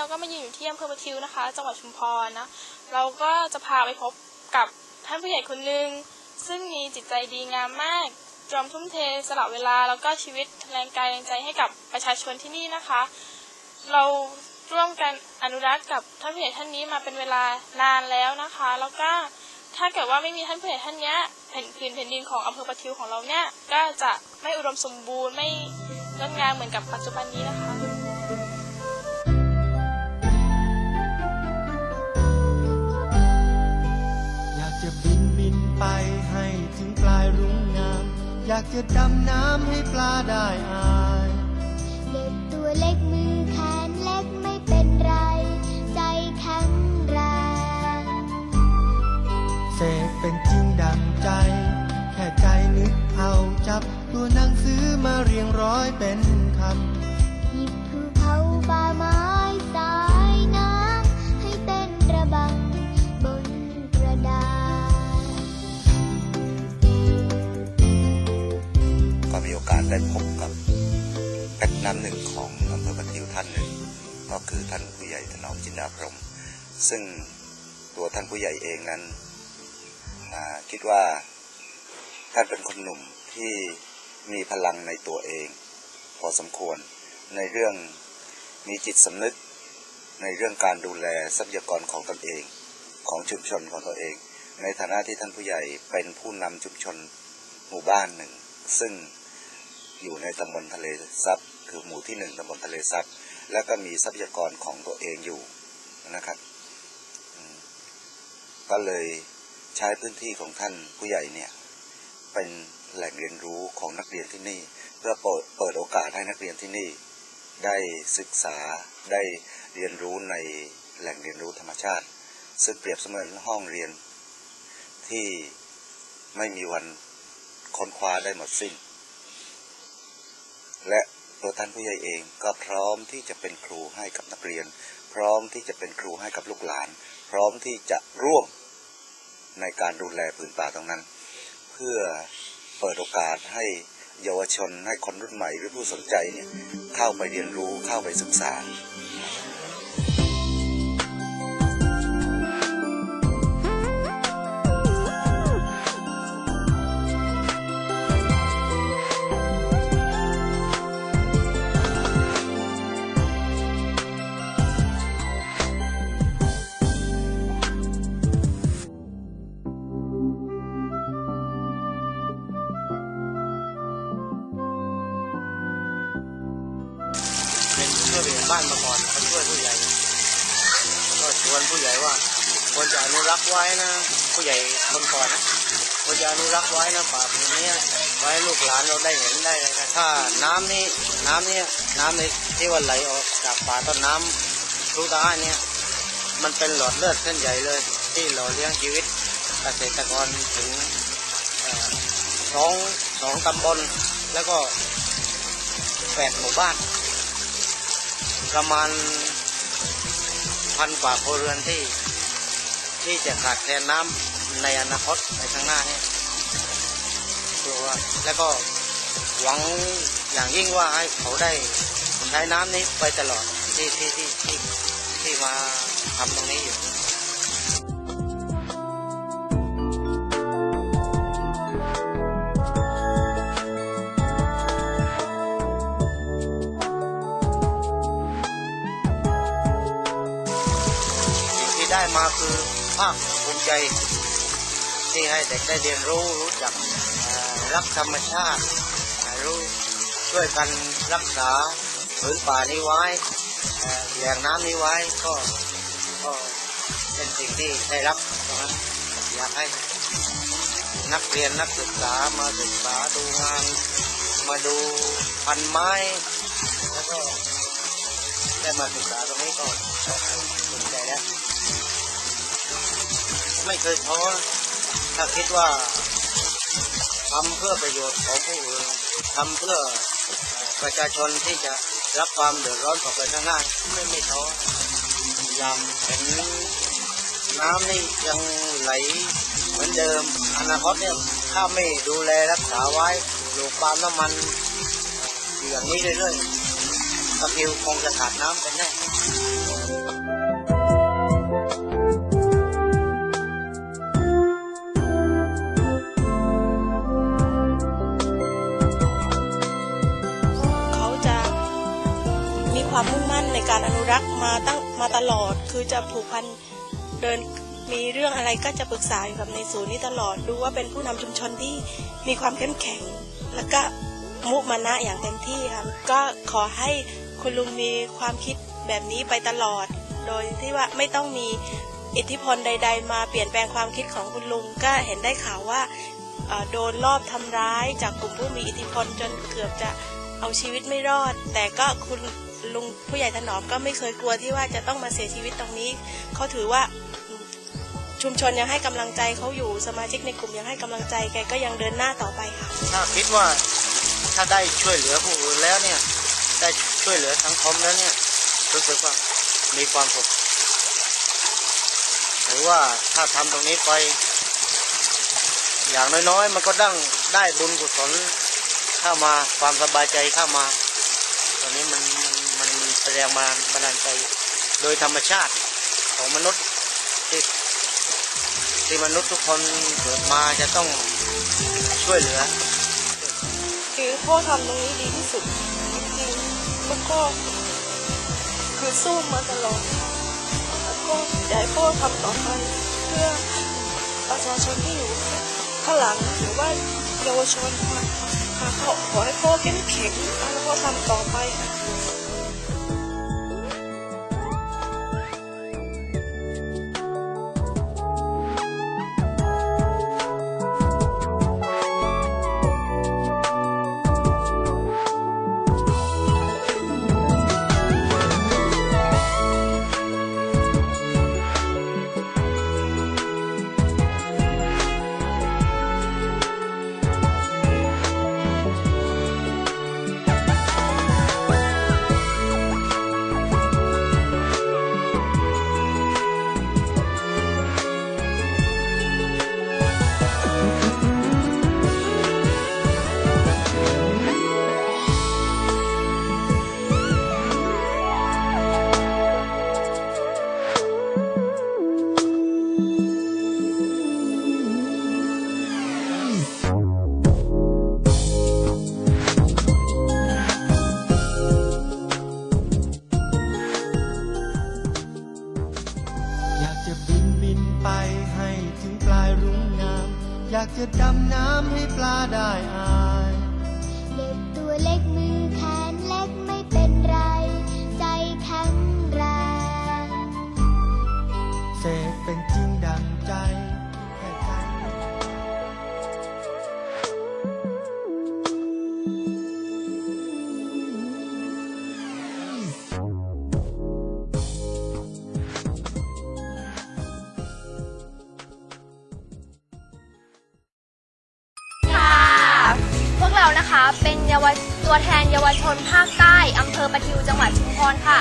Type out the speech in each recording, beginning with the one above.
เราก็มายืนอยู่ที่อำเภอประทิวนะคะ จังหวัดชุมพรนะ เราก็จะพาไปพบกับท่านผู้ใหญ่คนหนึ่งซึ่งมีจิตใจดีงามมากยอมทุ่มเทสละเวลาแล้วก็ชีวิตแรงกายแรงใจให้กับประชาชนที่นี่นะคะ เราร่วมกันอนุรักษ์กับท่านผู้ใหญ่ท่านนี้มาเป็นเวลานานแล้วนะคะ แล้วก็ถ้าเกิดว่าไม่มีท่านผู้ใหญ่ท่านนี้แผ่นพื้นแผ่นดินของอำเภอประทิวของเราเนี่ยก็จะไม่อุดมสมบูรณ์ไม่งดงามเหมือนกับปัจจุบันนี้นะคะากจะดำน้ำให้ปลาได้อาย เด็กตัวเล็กมือแขนเล็กไม่เป็นไร ใจแข็งแรง เสกเป็นจริงดังใจ แค่ใจนึกเอาจับ ตัวหนังสือมาเรียงร้อยเป็นคหยิบภูเขาป่าไม้ ได้พบกับเพชรน้ำหนึ่งของอำเภอปะทิวท่านหนึ่ง ก็คือท่านผู้ใหญ่ถนอมจินดาพรม ซึ่งตัวท่านผู้ใหญ่เองนั้นคิดว่าท่านเป็นคนหนุ่มที่มีพลังในตัวเอง พอสมควรในเรื่องมีจิตสำนึกในเรื่องการดูแลทรัพยากรของตนเอง ของชุมชนของตัวเอง ในฐานะที่ท่านผู้ใหญ่เป็นผู้นำชุมชนหมู่บ้านหนึ่ง ซึ่ง อยู่ในตำบลทะเลซับคือหมู่ที่หนึ่งตำบลทะเลซับแล้วก็มีทรัพยากรของตัวเองอยู่นะครับ ก็เลยใช้พื้นที่ของท่านผู้ใหญ่เนี่ยเป็นแหล่งเรียนรู้ของนักเรียนที่นี่ เพื่อเปิดเปิดโอกาสให้นักเรียนที่นี่ ได้ศึกษาได้เรียนรู้ในแหล่งเรียนรู้ธรรมชาติ ซึ่งเปรียบเสมือนห้องเรียนที่ไม่มีวันค้นคว้าได้หมดสิ้น และตัวท่านผู้ใหญ่เองก็พร้อมที่จะเป็นครูให้กับนักเรียน พร้อมที่จะเป็นครูให้กับลูกหลาน พร้อมที่จะร่วมในการดูแลผืนป่าตรงนั้น เพื่อเปิดโอกาสให้เยาวชนให้คนรุ่นใหม่หรือผู้สนใจเนี่ยเข้าไปเรียนรู้เข้าไปศึกษาานมาก่อนเขาช่วยผู้ใหญ่ก็ชวนผู้ใหญ่ว่าควรจะอนุรักษ์ไว้นะ ผู้ใหญ่คนก่อนนะควรจะอนุรักษ์ไว้นะป่าผืนนี้ไว้ลูกหลานเราได้เห็นได้เลยนะถ้าน้ำนี่น้ำเนี่ยน้ำในที่ว่าไหลออกจากป่าต้นน้ำทุตาเนี่ยมันเป็นหลอดเลือดเส้นใหญ่เลย ที่หล่อเลี้ยงชีวิตเกษตรกรถึงสองสองตำบลแล้วก็แปดหมู่บ้าน ประมาณพันกว่าครัวเรือนที่ ที่จะขาดแคลนน้ำในอนาคตในข้างหน้าเนี่ยตัวแล้วก็หวังอย่างยิ่งว่าให้เขาได้ใช้น้ำนี้ไปตลอดที่ที่ที่ที่ที่มาทำตรงนี้อยู่ ได้มาคือภาคภูมิใจ ที่ให้เด็กได้เรียนรู้รู้จักรักธรรมชาติรู้ช่วยกันรักษาผืนป่านี้ไว้แหล่งน้ำนี้ไว้ก็ก็เป็นสิ่งที่ได้รับนะอยากให้นักเรียนนักศึกษามาศึกษาดูงาน มาดูพันไม้ แล้วก็ได้มาศึกษาตรงนี้ก็ภูมิใจแล้ว ไม่เคยท้อถ้าคิดว่าทำเพื่อประโยชน์ของผู้อื่นทำเพื่อประชาชนที่จะรับความเดือดร้อนต่อไปข้างหน้าไม่ไม่ท้อยังเห็นน้ำนี่ยังไหลเหมือนเดิม อนาคตเนี่ยถ้าไม่ดูแลรักษาไว้ปลูกปาล์มน้ำมันอย่างนี้เรื่อยๆตะพิวคงจะขาดน้ำเป็นแน่ ความมุ่งมั่นในการอนุรักษ์มาตั้งมาตลอด คือจะผูกพันเดินมีเรื่องอะไรก็จะปรึกษาอยู่กับในศูนย์นี้ตลอดดูว่าเป็นผู้นำชุมชนที่มีความเข้มแข็ง แล้วก็มุมานะอย่างเต็มที่ค่ะก็ขอให้คุณลุงมีความคิดแบบนี้ไปตลอด โดยที่ว่าไม่ต้องมีอิทธิพลใด ๆ มาเปลี่ยนแปลงความคิดของคุณลุงก็เห็นได้ข่าวว่าโดนลอบทำร้ายจากกลุ่มผู้มีอิทธิพลจนเกือบจะเอาชีวิตไม่รอด แต่ก็คุณ ลุงผู้ใหญ่ถนอมก็ไม่เคยกลัวที่ว่าจะต้องมาเสียชีวิตตรงนี้เขาถือว่าชุมชนยังให้กำลังใจเขาอยู่สมาชิกในกลุ่มยังให้กำลังใจแกก็ยังเดินหน้าต่อไปค่ะถ้าคิดว่าถ้าได้ช่วยเหลือผู้อื่นแล้วเนี่ยได้ช่วยเหลือสังคมแล้วเนี่ยรู้สึกว่ามีความสุขหรือว่าถ้าทำตรงนี้ไป อย่างน้อยๆ มันก็ดั้งได้บุญกุศลเข้ามาความสบายใจเข้ามาตอนนี้มัน แสดงมาบันดาลใจ โดยธรรมชาติของมนุษย์ที่ที่มนุษย์ทุกคนเกิดมาจะต้องช่วยเหลือ คือพ่อทำตรงนี้ดีที่สุด จริงๆแล้วก็คือสู้มาตลอดแล้วก็อยากให้พ่อทำต่อไปเพื่อประชาชนที่อยู่ข้างหลังหรือว่าเยาวชนค่ะขอขอให้พ่อเข้มแข็งแล้วก็ทำต่อไป อยากจะดำน้ำให้ปลาได้อา เรานะคะเป็นเยาวตัวแทนเยาวชนภาคใต้อำเภอประทิวจังหวัดชุมพรค่ะ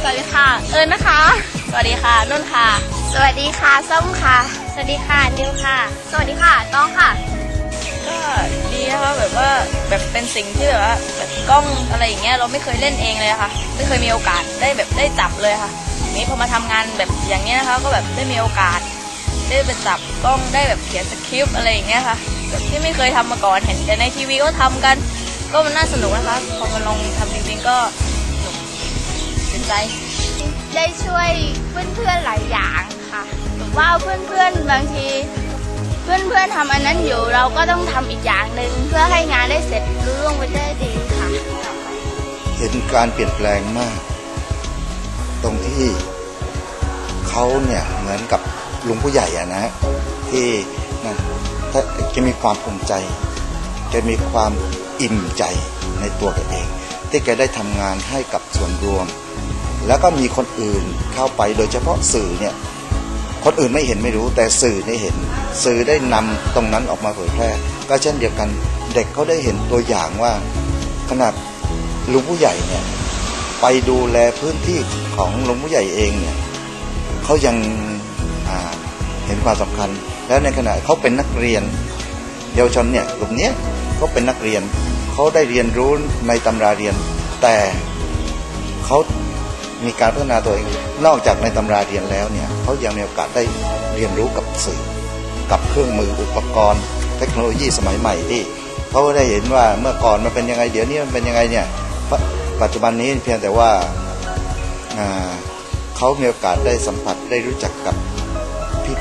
สวัสดีค่ะ เอิญนะคะ สวัสดีค่ะนุ่นค่ะ สวัสดีค่ะส้มค่ะ สวัสดีค่ะนิวค่ะ สวัสดีค่ะต้องค่ะ ก็ดีนะคะแบบว่าแบบเป็นสิ่งที่แบบว่าแบบกล้องอะไรอย่างเงี้ยเราไม่เคยเล่นเองเลยอะค่ะ ไม่เคยมีโอกาสได้แบบได้จับเลยค่ะทีนี้พอมาทำงานแบบอย่างเงี้ยนะคะก็แบบได้มีโอกาส ได้ไปจับกล้องได้แบบเขียนสคริปต์อะไรอย่างเงี้ยค่ะ แบบที่ไม่เคยทำมาก่อนเห็นแต่ในทีวีก็ทำกัน ก็มันน่าสนุกนะคะ พอมาลองทำจริงๆก็สนุกสนใจ ได้ช่วยเพื่อนๆหลายอย่างค่ะหรือว่าเพื่อนๆบางทีเพื่อนๆทำอันนั้นอยู่เราก็ต้องทำอีกอย่างหนึ่งเพื่อให้งานได้เสร็จรุ่ร่วงไปได้ดีค่ะ เห็นการเปลี่ยนแปลงมาก ตรงที่เขาเนี่ยเหมือนกับลุงผู้ใหญ่อะนะฮะที่นะ ถ้าจะมีความภูมิใจจะมีความอิ่มใจในตัวแกเอง ที่แกได้ทำงานให้กับส่วนรวม แล้วก็มีคนอื่นเข้าไปโดยเฉพาะสื่อเนี่ยคนอื่นไม่เห็นไม่รู้แต่สื่อได้เห็น สื่อได้นำตรงนั้นออกมาเผยแพร่ ก็เช่นเดียวกันเด็กเขาได้เห็นตัวอย่างว่า ขนาดลุงผู้ใหญ่เนี่ยไปดูแลพื้นที่ของลุงผู้ใหญ่เองเนี่ยเขายัง เห็นความสำคัญ แล้วในขณะเขาเป็นนักเรียน เยาวชนเนี่ยกลุ่มนี้ยเขาเป็นนักเรียนเขาได้เรียนรู้ในตำราเรียน แต่เขามีการพัฒนาตัวเอง นอกจากในตำราเรียนแล้วเนี่ยเขายังมีโอกาสได้เรียนรู้กับสื่อ กับเครื่องมืออุปกรณ์ เทคโนโลยีสมัยใหม่ที่เขาได้เห็นว่าเมื่อก่อนมันเป็นยังไงเดี๋ยวนี้มันเป็นยังไงเนี่ยปปัจจุบันนี้เพียงแต่ว่าเขามีโอกาสได้สัมผัสได้รู้จักกับ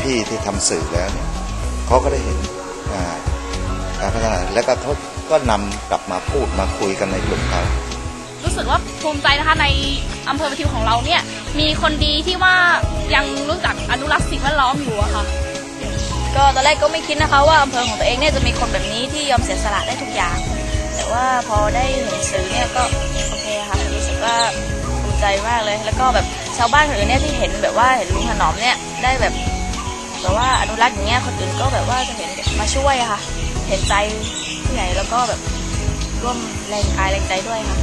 พี่ๆที่ทำสื่อแล้วเนี่ยเขาก็ได้เห็นการพัฒนาแล้วก็เขาก็นำกลับมาพูดมาคุยกันในกลุ่มเขารู้สึกว่าภูมิใจนะคะในอำเภอประทิวของเราเนี่ยมีคนดีที่ว่ายังรู้จักอนุรักษ์สิ่งแวดล้อมอยู่อะค่ะ ก็ตอนแรกก็ไม่คิดนะคะว่าอำเภอของตัวเองเนี่ยจะมีคนแบบนี้ที่ยอมเสียสละได้ทุกอย่าง แต่ว่าพอได้เห็นสื่อเนี่ยก็โอเคค่ะรู้สึกว่าภูมิใจมากเลย แล้วก็แบบชาวบ้านคนอื่นเนี่ยที่เห็นแบบว่าเห็นลุงถนอมเนี่ยได้แบบ แบบว่าอนุรักษ์อย่างเงี้ยคนอื่นก็แบบว่าจะเห็นมาช่วยอะค่ะ เห็นใจผู้ใหญ่แล้วก็แบบร่วมแรงกายแรงใจด้วยค่ะ